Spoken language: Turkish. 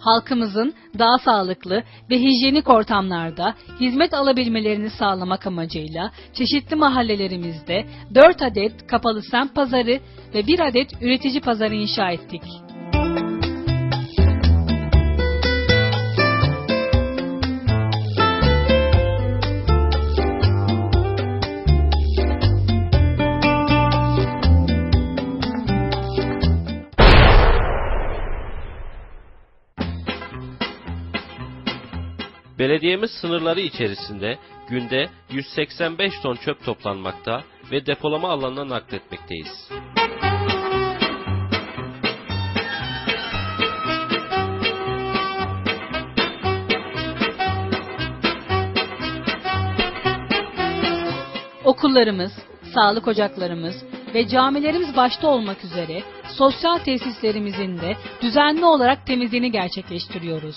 halkımızın daha sağlıklı ve hijyenik ortamlarda hizmet alabilmelerini sağlamak amacıyla çeşitli mahallelerimizde 4 adet kapalı semt pazarı ve 1 adet üretici pazarı inşa ettik. Belediyemiz sınırları içerisinde günde 185 ton çöp toplanmakta ve depolama alanına nakletmekteyiz. Okullarımız, sağlık ocaklarımız ve camilerimiz başta olmak üzere sosyal tesislerimizin de düzenli olarak temizliğini gerçekleştiriyoruz.